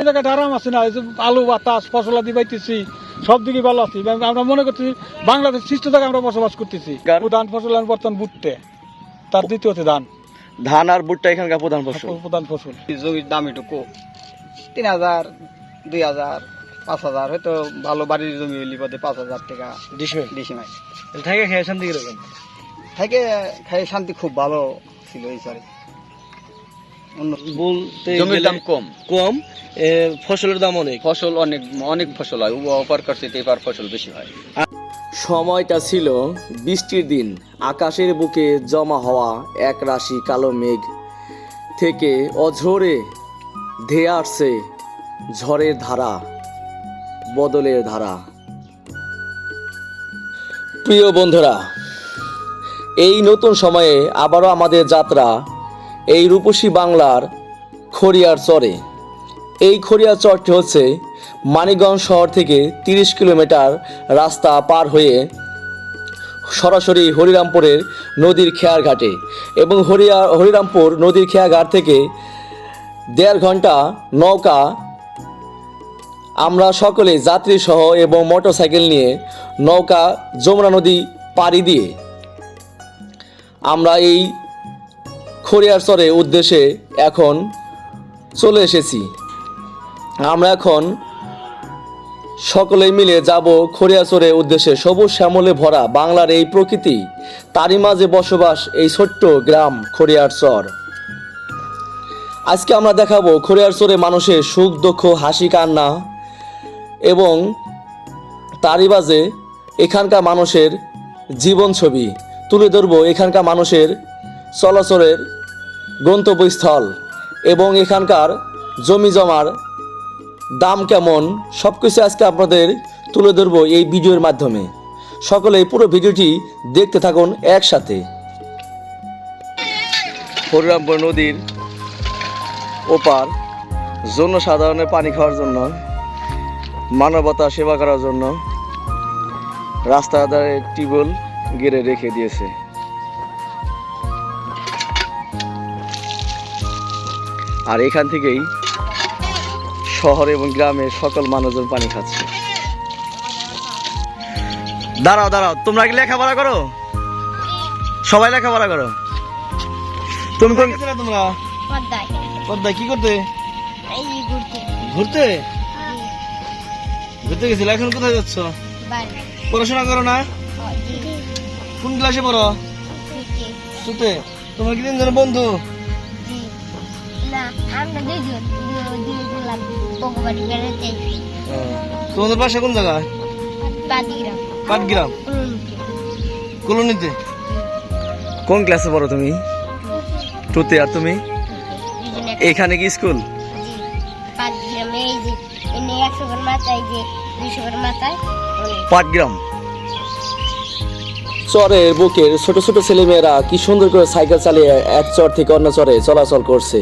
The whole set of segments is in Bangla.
জায়গাটা আরাম আছে না আলু বাতাস ফসল আদি পাইতেছি সব দিকে ভালো আছি। আমরা মনে করছি বাংলাদেশ সৃষ্ট জায়গায় আমরা বসবাস করতেছি। প্রধান ফসল বর্তমান ভুট্টে। তার দ্বিতীয়তে ধান। ধান আর ভুট্টা এখানকার প্রধান ফসল। প্রধান ফসল। জমির দাম একটু কম তিন হাজার দুই হাজার পাঁচ হাজার হয়তো ভালো বাড়ির জমি হইলে পদে পাঁচ হাজার টাকা। ডিসমেল? বেশি নাই থেকে খেয়ে শান্তি কীরকম? থেকে খাই শান্তি খুব ভালো ছিল এই সারে বলতে জমির দাম কম। কম। ফসলের দাম অনেক। ফসল অনেক অনেক ফসল হয়। অপার এবার ফসল বেশি হয়। সময়টা ছিল বৃষ্টির দিন। আকাশের বুকে জমা হওয়া এক রাশি কালো মেঘ থেকে অঝরে ধেয়ে আসছে ঝড়ের ধারা বদলের ধারা। প্রিয় বন্ধুরা এই নতুন সময়ে আবারও আমাদের যাত্রা এই রূপসী বাংলার খড়িয়ার চরে। এই খড়িয়া চরটি হচ্ছে মানিকগঞ্জ শহর থেকে তিরিশ কিলোমিটার রাস্তা পার হয়ে সরাসরি হরিরামপুরের নদীর খেয়ার ঘাটে এবং হরিয়া হরিরামপুর নদীর খেয়া ঘাট থেকে দেড় ঘণ্টা নৌকা আমরা সকলে যাত্রী সহ এবং মোটরসাইকেল নিয়ে নৌকা যমুনা নদী পাড়ি দিয়ে আমরা এই খড়িয়ারচরের উদ্দেশ্যে এখন চলে এসেছি। আমরা এখন সকলে মিলে যাব খড়িয়াচরের উদ্দেশ্যে। সবুজ শ্যামলে ভরা বাংলার এই প্রকৃতি, তারই মাঝে বসবাস এই ছোট্ট গ্রাম খড়িয়ারচর আজকে আমরা দেখাবো খড়িয়ারচরে মানুষের সুখ, দুঃখ, হাসি, কান্না এবং তারই মাঝে এখানকার মানুষের জীবন ছবি। তুলে ধরবো এখানকার মানুষের চলাচলের গন্তব্যস্থল এবং এখানকার জমি জমার দাম কেমন সব কিছু আজকে আপনাদের তুলে ধরবো এই ভিডিওর মাধ্যমে। সকলে পুরো ভিডিওটি দেখতে থাকুন একসাথে। হরিরামপুর নদীর ওপার জনসাধারণের পানি খাওয়ার জন্য, মানবতা সেবা করার জন্য রাস্তার ধারে টিউবওয়েল গেড়ে রেখে দিয়েছে। আর এখান থেকেই শহর এবং গ্রামের সকল মানুষজন পানি খাচ্ছে। দাঁড়াও দাঁড়াও তোমরা কি লেখাপড়া করো? সবাই লেখাপড়া করো। তুমি কোন তোমরা? পদ্মায়। কি করতে? এই ঘুরতে। ঘুরতে? ঘুরতে গেছিলে এখন কোথায় যাচ্ছ? বাড়ি। পড়াশোনা করো না? কোন ক্লাসে পড়ো? সুতে তোমার কি তিনজন বন্ধু? আমরা বেড়াতে তোমাদের বাসা কোন জায়গায়? বাদিগ্রাম পাটগ্রাম? কলোনিতে? কোন ক্লাসে পড়ো তুমি? টুতে আর তুমি? এখানে কি স্কুল? পাটগ্রাম। চরের বুকের ছোট ছোট ছেলেমেয়েরা কি সুন্দর করে সাইকেল চালিয়ে এক চর থেকে অন্য চরে চলাচল করছে।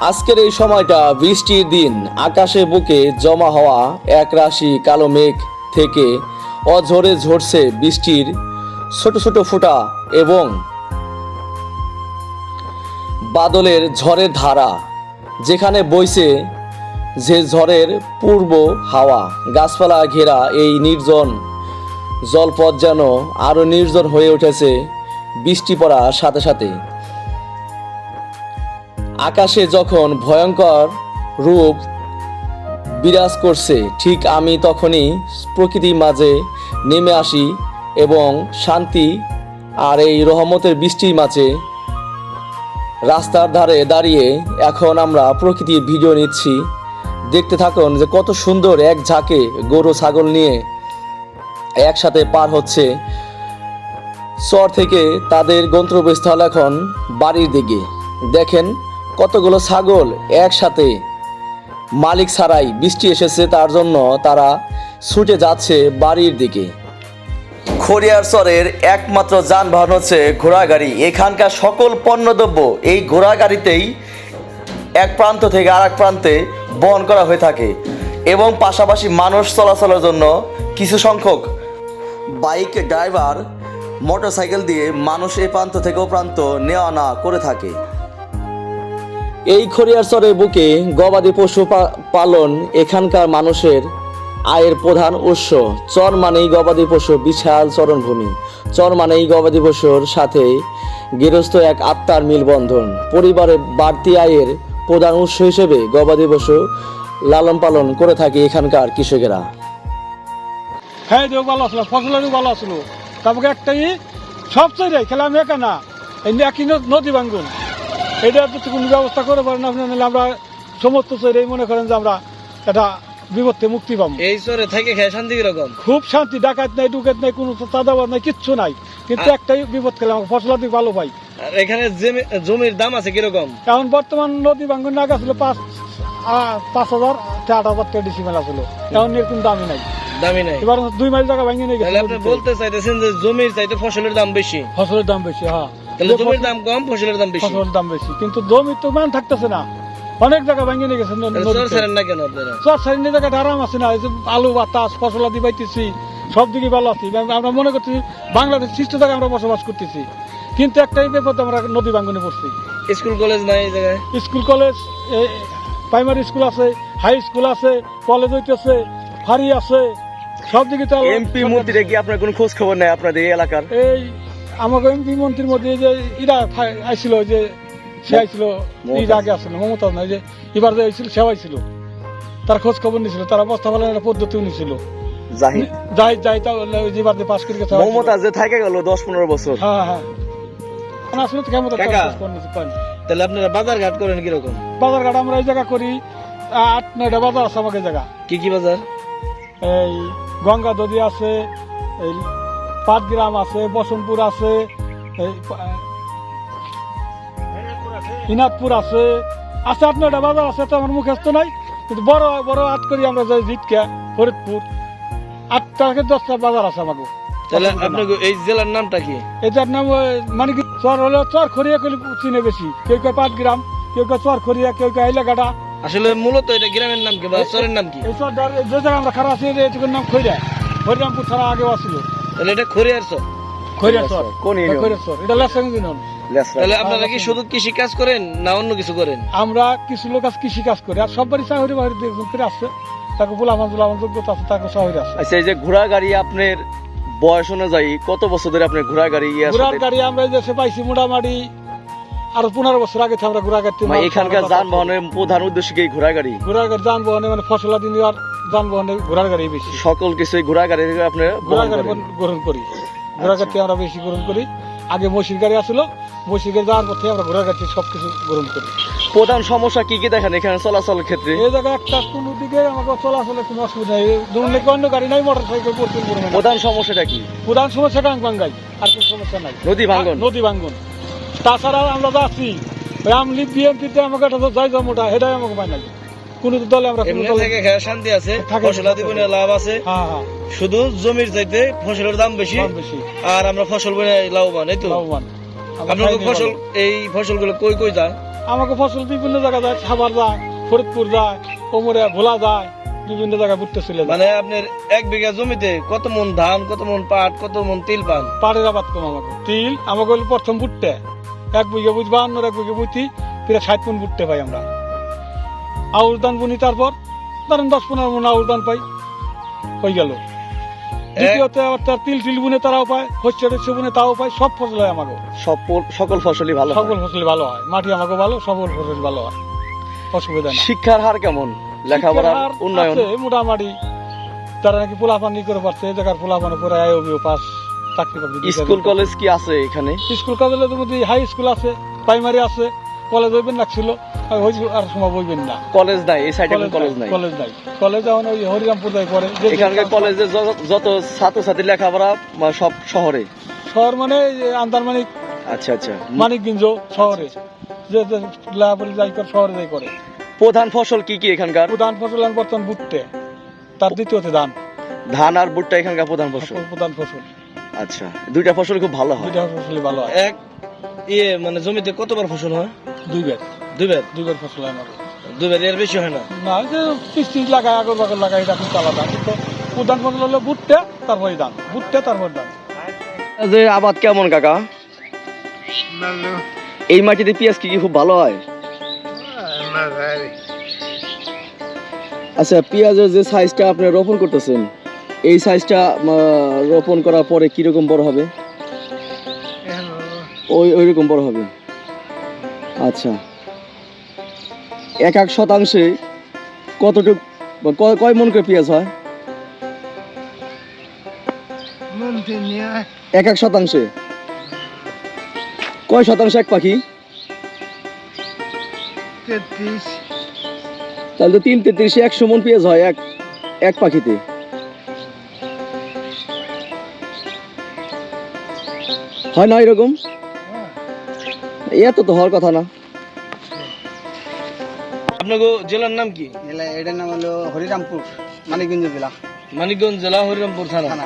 আজকের এই সময়টা বৃষ্টির দিন, আকাশে বুকে জমা হওয়া এক রাশি কালো মেঘ থেকে অঝরে ঝরছে বৃষ্টির ছোট ছোট ফোঁটা এবং বাদলের ঝড়ের ধারা, যেখানে বইছে যে ঝড়ের পূর্ব হাওয়া। গাছপালা ঘেরা এই নির্জন জলপথ যেন আরও নির্জন হয়ে উঠেছে বৃষ্টি পড়ার সাথে সাথে। আকাশে যখন ভয়ঙ্কর রূপ বিরাজ করছে, ঠিক আমি তখনই প্রকৃতির মাঝে নেমে আসি এবং শান্তি আর এই রহমতের বৃষ্টির মাঝে রাস্তার ধারে দাঁড়িয়ে এখন আমরা প্রকৃতির ভিডিও নিচ্ছি। দেখতে থাকুন যে কত সুন্দর এক ঝাঁকে গরু ছাগল নিয়ে একসাথে পার হচ্ছে। চর থেকে তাদের গন্তব্যস্থল এখন বাড়ির দিকে। দেখেন কতগুলো ছাগল একসাথে? মালিক ছাড়াই বৃষ্টি এসেছে, তার জন্য তারা ছুটে যাচ্ছে বাড়ির দিকে। খড়িয়ার চরের একমাত্র যানবাহন হচ্ছে ঘোড়াগাড়ি। এখানকার সকল পণ্যদ্রব্য এই ঘোড়াগাড়িতেই এক প্রান্ত থেকে আর এক প্রান্তে বহন করা হয়ে থাকে এবং পাশাপাশি মানুষ চলাচলের জন্য কিছু সংখ্যক বাইক, ড্রাইভার, মোটরসাইকেল দিয়ে মানুষ এ প্রান্ত থেকে ও প্রান্ত নেওয়া না করে থাকে। এই খড়িয়ারচরের বুকে গবাদি পশু পালন এখানকার মানুষের আয়ের প্রধান উৎস। চর মানেই গবাদি পশু, বিশাল চরণভূমি। চর মানেই গবাদি পশুর সাথে গৃহস্থ এক আত্মার মিলবন্ধন। পরিবারের বাড়তি আয়ের প্রধান উৎস হিসেবে গবাদি পশু লালন পালন করে থাকে এখানকার কৃষকেরা। হ্যাঁ ভালো আসলো ফসলেরও ভালো আসলো তারপরে একটাই সবচেয়ে খেলে আমি একা না এই নদী ভাঙ্গুন এটা তো কোনো ব্যবস্থা করে পারেন আপনি নাহলে আমরা সমস্ত চৈরাই মনে করেন যে আমরা এটা বিপদে মুক্তি পাবো। এই চরে থেকে খেয়ে শান্তি কীরকম? খুব শান্তি ডাকাত নাই ডুকাত নাই কোনো চাঁদাবাদ নাই কিচ্ছু নাই। কিন্তু একটাই বিপদ খেলে আমাকে ফসলাদি ভালো পাই। আর এখানে জমি- জমির দাম আছে কীরকম? এখন বর্তমান নদী ভাঙ্গন না গেছিল পাঁচ পাঁচ হাজার আট হাজার টাকা ডিসি মেলা ছিল এখন এরকম দামই নাই। দামি নাই। এবার দুই মাইল জায়গা ভাঙিয়ে নিয়ে আপনি গেছে বলতে চাইতেছেন যে জমির চাইতে ফসলের দাম বেশি। ফসলের দাম বেশি হ্যাঁ। তাহলে জমির দাম কম ফসলের দাম বেশি। ফসলের দাম বেশি। কিন্তু জমি তো মান থাকতেছে না। অনেক জায়গা ভাঙে নিয়ে গেছে চর ছাড়েন না কেন আপনারা? চর সাইডের জায়গাটা আরাম আছে না। এই যে আলু বাতাস ফসলাদি পাইতেছি সব দিকে ভালো আছি। আমরা মনে করছি বাংলাদেশ সৃষ্ট জায়গায় আমরা বসবাস করতেছি। কিন্তু একটাই বিপদ আমরা নদী ভাঙ্গনে পড়ছি। স্কুল কলেজ নাই এই জায়গায়? স্কুল কলেজ প্রাইমারি স্কুল আছে হাই স্কুল আছে কলেজ হইতেছে ফাঁড়ি আছে সব দিকে তো এমপি মন্ত্রীরা কি আপনার কোনো খোঁজ খবর নাই আপনাদের এই এলাকার? এই আমাকে এমপি মন্ত্রীর মধ্যে যে ইরা আইছিল যে সে আইছিল ঈদ আগে আসছিল মমতা না যে এবার যে আইছিল সে আইছিল। তার খোঁজ খবর নিছিল তারা বস্তা একটা পদ্ধতিও নিছিল জাহিদ। যাই যাই তা যেবার পাস করে গেছে মমতা যে থাকে গেল দশ পনেরো বছর। হ্যাঁ হ্যাঁ। না, আসলে তো কেমন তাহলে আপনারা বাজার ঘাট করেন কীরকম? বাজার ঘাট আমরা এই জায়গা করি আট নয়টা বাজার আছে আমাকে জায়গা। কি কি বাজার? এই গঙ্গা নদী আছে এই পাটগ্রাম আছে বসনপুর আছে ইনাদপুর আছে। আছে নয়টা বাজার আছে তো আমার মুখস্থ নাই। কিন্তু বড় বড় আট করি আমরা যাই জিটকা ফরিদপুর। আটটা থেকে দশটা বাজার আছে আমাকে তাহলে আপনার এই জেলার নামটা কি? এটার নাম মানে কি চর হলে চর খড়িয়া কলি চিনে বেশি। কেউ কেউ পাটগ্রাম কেউ কেউ চর খড়িয়া কেউ কেউ হাইলাঘাটা আসলে মূলত এটা গ্রামের নাম কি বা চরের নাম কি? এই চর যে জায়গায় আমরা খারাপ আছি এটুকুর নাম খৈরা হরিরামপুর ছাড়া আগেও আসছিল তাহলে এটা খরিয়ার চর। খৈরা চর। কোন ইউনিয়ন? খৈরা চর। এটা লেসাং দিন তাহলে আপনারা কি শুধু কৃষি কাজ করেন না অন্য কিছু করেন? আমরা কিছু লোক আছে কৃষি কাজ করি। আর সব বাড়ি চাকরি বাড়ি দেখবেন করে আসছে। তাকে পোলাপান পোলাপান যোগ্যতা আছে তাকে শহরে আছে। আচ্ছা এই যে ঘোড়া গাড়ি আপনার বয়স অনুযায়ী কত বছর ধরে আপনার ঘোড়া গাড়ি ইয়ে ঘোড়ার গাড়ি আমরা দেশে পাইছি মোটামুটি আরও পনেরো বছর আগে আমরা ঘোড়া গাড়ি মানে এখানকার যানবাহনের প্রধান উদ্দেশ্য কি ঘোড়া গাড়ি ঘোড়ার গাড়ি যানবাহনে মানে ফসলাদি নেওয়ার যানবাহনে ঘোড়ার গাড়ি বেশি। সকল কিছুই ঘোড়া গাড়ি থেকে আপনি ঘোড়া গাড়ি গ্রহণ করি। ঘোড়া গাড়ি আমরা বেশি গ্রহণ করি। আগে মসির গাড়ি আসলো। মসির গাড়ি যাওয়ার পর থেকে আমরা ঘোড়া গাড়ি সবকিছু গ্রহণ করি। প্রধান সমস্যা কি কি দেখেন এখানে চলাচলের ক্ষেত্রে? এই জায়গায় একটা কোনো দিকে আমাকে চলাচলে কোনো অসুবিধা নেই। ধরুন নাকি অন্য গাড়ি নাই মোটর সাইকেল পড়তে প্রধান সমস্যাটা কি? প্রধান সমস্যা গাং আর কোনো সমস্যা নাই। নদী ভাঙ্গন নদী ভাঙ্গন তাছাড়া আমরা যাচ্ছি। ওই আমলি বিএনপিতে আমাকে যাই যামোটা সেটাই আমাকে পাই নাই কোনো দলে আমরা কোনো দলে থেকে খেয়ে শান্তি আছে ফসল আদি বনে লাভ আছে। হ্যাঁ হ্যাঁ। শুধু জমির চাইতে ফসলের দাম বেশি আর আমরা ফসল বনে লাভবান এই তো? লাভবান। নি ফসল এই ফসলগুলো কই কই যায়? আমাকে ফসল বিভিন্ন জায়গায় যায় সাভার যায় ফরিদপুর যায় কোমরে ভোলা যায় বিভিন্ন জায়গায় ঘুরতে চলে যায়। মানে আপনার এক বিঘা জমিতে কত মন ধান কত মন পাট কত মন তিল পান? পাটের আবাদ কম আমাকে। তিল আমাকে প্রথম বুটতে এক বিঘে বুঝবা অন্য এক বিঘা বুঝি প্রায় ষাট মন বুটতে পাই আমরা। আউশ ধান বুনি তারপর ধরেন দশ পনেরো মন আউশ ধান পাই হয়ে গেল। দ্বিতীয়তে আবার তার তিল টিল বুনে তারাও পায় শস্য টস্য বুনে তাও পায় সব ফসল হয় আমাকে সব সকল ফসলই ভালো সকল ফসল ভালো হয় মাটি আমাকে ভালো সকল ফসল ভালো হয় অসুবিধা নেই। শিক্ষার হার কেমন? লেখাপড়ার উন্নয়ন? মোটামুটি। তারা নাকি পোলাপানি করে পারছে এই জায়গার পোলাপানি পরে আইওবিও পাস চাকরি স্কুল কলেজ কি আছে এখানে? স্কুল কলেজের মধ্যে হাই স্কুল আছে প্রাইমারি আছে কলেজ হইবেন লাগছিল আর আর সময় বইবেন না। কলেজ নাই এই সাইডে কলেজ নাই কলেজ নাই। কলেজ এখন ওই হরিরামপুর যাই পরে এখানকার কলেজে যত- ছাত্রছাত্রী লেখাপড়া সব শহরে? শহর মানে আন্দারমানিক আচ্ছা আচ্ছা। মানিকগঞ্জ শহরে। যে যে লেখাপড়ি যাই করে শহরে যাই করে। প্রধান ফসল কি কি এখানকার? প্রধান ফসল বর্তমান ভুট্টে। তার দ্বিতীয়তে ধান। ধান আর ভুট্টা এখানকার প্রধান ফসল? প্রধান ফসল। আচ্ছা দুইটা ফসল খুব ভালো হয়। দুইটা ফসলই ভালো হয়। এক ইয়ে মানে জমিতে কতবার ফসল হয়? ফসল হয় আমার এর বেশি হয় না? না যে লাগায় আগর বাগর লাগায় এটা কিন্তু আলাদা। কিন্তু প্রধান ফসল হলো তারপরে ধান। তারপরে ধান। যে আবাদ কেমন কাকা? এই মাটিতে পেঁয়াজ কি খুব ভালো হয়? আচ্ছা পেঁয়াজের যে সাইজটা আপনি রোপণ করতেছেন এই সাইজটা রোপণ করার পরে কীরকম বড় হবে? ওই ওই রকম বড় হবে। আচ্ছা। এক এক শতাংশে কতটুক কয়- মন করে পেঁয়াজ হয়? এক এক শতাংশে। কয় শতাংশ এক পাখি? তাহলে তো তিন তেত্রিশে একশো মন পেঁয়াজ হয় এক এক পাখিতে। হয় না এরকম? এত তো হওয়ার কথা না। আপনার জেলার নাম কি? এলা- এটার নাম হলো হরিরামপুর মানিকগঞ্জ জেলা। মানিকগঞ্জ জেলা হরিরামপুর থানা?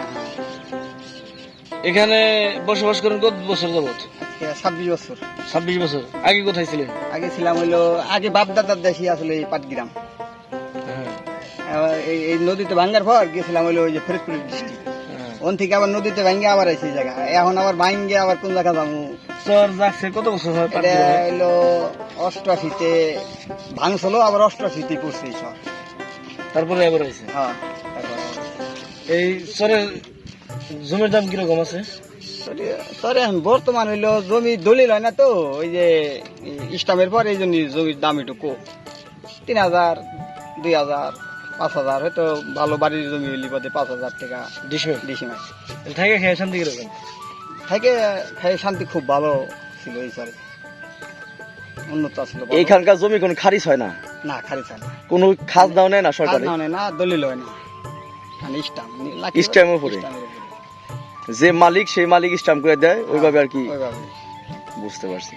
এখানে বসবাস করেন কত বছর যাবত ছাব্বিশ বছর। ছাব্বিশ বছর। আগে কোথায় ছিলেন? আগে ছিলাম হইল আগে বাপ দাদার দেশি আসলে এই পাটগ্রাম। হ্যাঁ। আবার এই এই নদীতে ভাঙ্গার পর গেছিলাম হইল ওই যে ফরিদপুর ডিস্ট্রিক্ট। হ্যাঁ। ওন থেকে আবার নদীতে ভাঙ্গে আবার এই জায়গা এখন আবার ভাঙ্গে আবার কোন জায়গা যাব? চর যাচ্ছে কত বছর হয় এটা অষ্টআশিতে ভাঙছিল আবার অষ্টআশিতে পড়ছে এই সব। তারপরে এবার হয়েছে হ্যাঁ এই চরের জমির দাম কীরকম আছে? সরে এখন বর্তমান হইল জমি দলিল হয় না তো ওই যে ইস্টামের পর এই জন্য জমির দাম একটু কম। তিন হাজার দুই হাজার পাঁচ হাজার হয়তো ভালো বাড়ির জমি হইলি বাদে পাঁচ হাজার টাকা ডিসমিল বেশি মাস থাকে খেয়ে শান্তি কীরকম? থেকে খাই শান্তি খুব ভালো ছিল এই সরে উন্নত ছিল এইখানকার জমি কোনো খারিজ হয় না? না খারিজ হয় না। কোনো খাজ দাও নেয় না সরকারে? না না। দলিল হয় না মানে ইস্টাম ইস্টামের উপরে? যে মালিক সেই মালিক স্টাম্প করে দেয় ওইভাবে আর কি বুঝতে পারছি।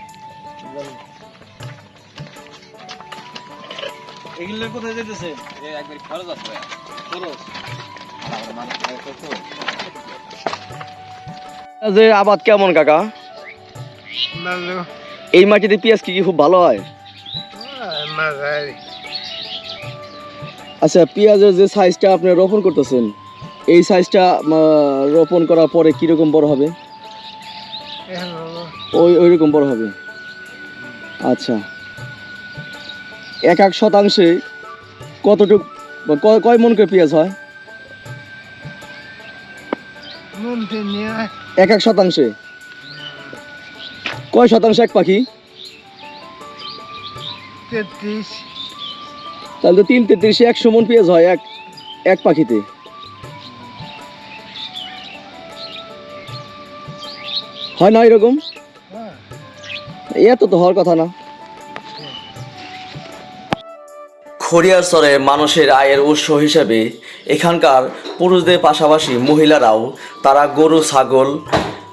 এগুলো কোথায় যেতেছে একবার খরচ আছে খরচ। যে আবাদ কেমন কাকা? এই মাটিতে পেঁয়াজ কি কি খুব ভালো হয়? আচ্ছা পেঁয়াজের যে সাইজটা আপনি রোপণ করতেছেন এই সাইজটা রোপণ করার পরে কীরকম বড় হবে? ওই ওই রকম বড় হবে? আচ্ছা। এক এক শতাংশে কতটুক কয় মন করে পেঁয়াজ হয়? এক এক শতাংশে। কয় শতাংশ এক পাখি? তাহলে তো তিন তেত্রিশে একশো মন পেঁয়াজ হয় এক এক পাখিতে। হয় না এরকম? এত তো হওয়ার কথা না। খড়িয়ারচরে মানুষের আয়ের উৎস হিসেবে এখানকার পুরুষদের পাশাপাশি মহিলারাও, তারা গরু, ছাগল,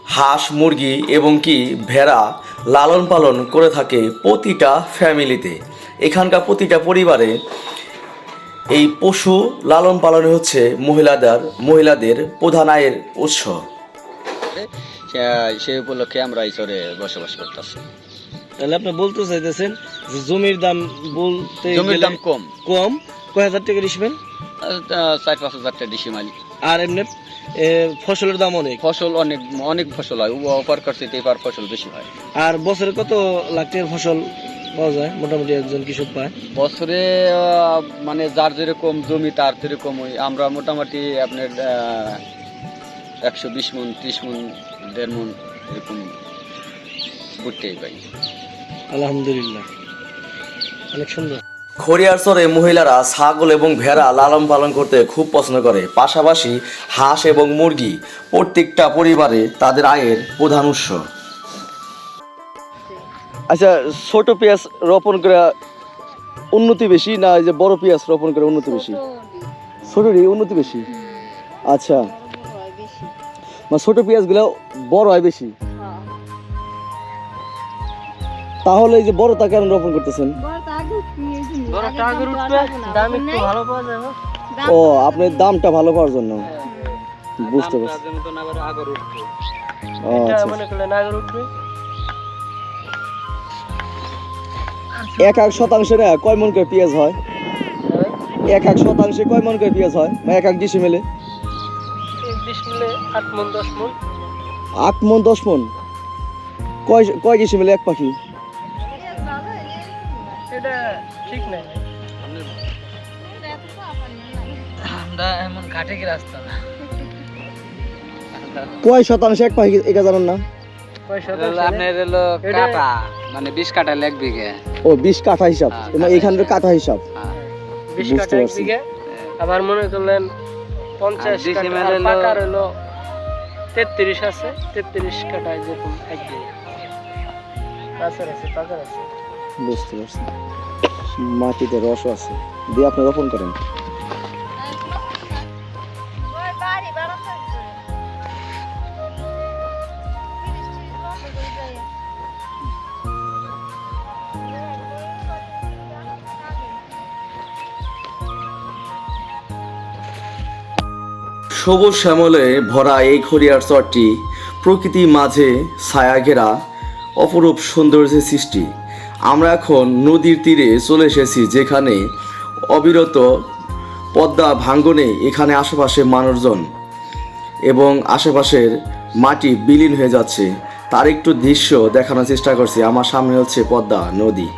হাঁস, মুরগি এবং কি ভেড়া লালন পালন করে থাকে প্রতিটা ফ্যামিলিতে। এখানকার প্রতিটা পরিবারে এই পশু লালন পালন হচ্ছে মহিলাদের মহিলাদের প্রধান আয়ের উৎস। সে- উপলক্ষে আমরা এই বসবাস করতেছি। তাহলে আপনি বলতে চাইতেছেন যে জমির দাম বলতে জমির দাম কম। কম। কয় হাজার টাকা ডিসমেল? চার পাঁচ হাজার টাকা ডিসি মালি আর এমনি ফসলের দাম অনেক? ফসল অনেক অনেক ফসল হয়। অপার করছে এবার ফসল বেশি হয়। আর বছরে কত লাখ টাকার ফসল পাওয়া যায়? মোটামুটি একজন কৃষক পায়। বছরে মানে যার যেরকম জমি তার যেরকম ওই আমরা মোটামুটি আপনার একশো বিশ মন ত্রিশ মন দেড় মন এরকম। বুটতেই পাই আলহামদুলিল্লাহ। অনেক সুন্দর। খড়িয়ারচরে মহিলারা ছাগল এবং ভেড়া লালন পালন করতে খুব পছন্দ করে। পাশাপাশি হাঁস এবং মুরগি প্রত্যেকটা পরিবারে তাদের আয়ের প্রধান উৎস। আচ্ছা ছোট পেঁয়াজ রোপণ করে উন্নতি বেশি না এই যে বড় পেঁয়াজ রোপণ করে উন্নতি বেশি? ছোটরই উন্নতি বেশি? আচ্ছা। মানে ছোট পেঁয়াজগুলো বড় হয় বেশি? তাহলে এই যে বড়টা কেন রোপণ করতেছেন? ও আপনি দামটা ভালো পাওয়ার জন্য। বুঝতে পারছি। আচ্ছা। এক এক শতাংশে কয় মন করে পেঁয়াজ হয়? এক এক শতাংশে কয় মন করে পেঁয়াজ হয়? বা এক এক ডিসে মেলে? আট মন দশ মন? কয় কয় ডিসে মেলে এক পাখি? আমরা এমন ঘাটে কি রাস্তা? না কয় শতাংশ এক পাখি এটা জানেন না? আপনার হলো কাটা মানে বিশ কাটা লেগ বিঘে। ও বিশ কাঠা হিসাব। হ্যাঁ, এবং এখানের কাঠা হিসাব। বিশ কাঠা এক বিঘে। আবার মনে করলেন পঞ্চাশ পাকার হলো তেত্রিশ আছে। তেত্রিশ যেরকম এক বিঘে। আছে আছে। বুঝতে পারছি। মাটিতে রসও আছে। দিয়ে আপনি রোপণ করেন। সবুজ শ্যামলে ভরা এই খড়িয়ার চরটি প্রকৃতির মাঝে ছায়া ঘেরা অপরূপ সৌন্দর্যের সৃষ্টি। আমরা এখন নদীর তীরে চলে এসেছি যেখানে অবিরত পদ্মা ভাঙ্গনে এখানে আশেপাশে মানুষজন এবং আশেপাশের মাটি বিলীন হয়ে যাচ্ছে। তার একটু দৃশ্য দেখানোর চেষ্টা করছি। আমার সামনে হচ্ছে পদ্মা নদী।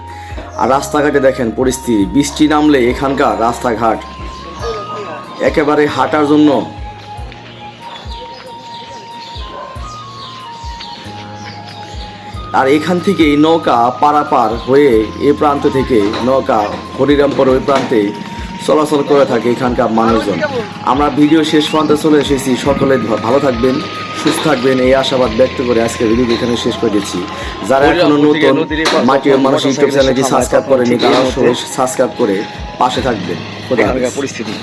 আর রাস্তাঘাটে দেখেন পরিস্থিতি। বৃষ্টি নামলে এখানকার রাস্তাঘাট একেবারে হাঁটার জন্য আর এখান থেকে নৌকা পারাপার হয়ে এ প্রান্ত থেকে নৌকা হরিরামপুর ওই প্রান্তে চলাচল করে থাকে এখানকার মানুষজন। আমরা ভিডিও শেষ প্রান্তে চলে এসেছি। সকলে ভালো থাকবেন সুস্থ থাকবেন। এই আশাবাদ ব্যক্ত করে আজকে ভিডিও এখানে শেষ করে দিচ্ছি। যারা এখনও নতুন মাটি ও মানুষ ইউটিউব চ্যানেলটি সাবস্ক্রাইব করেনি। তারা সাবস্ক্রাইব করে পাশে থাকবেন। পরিস্থিতি।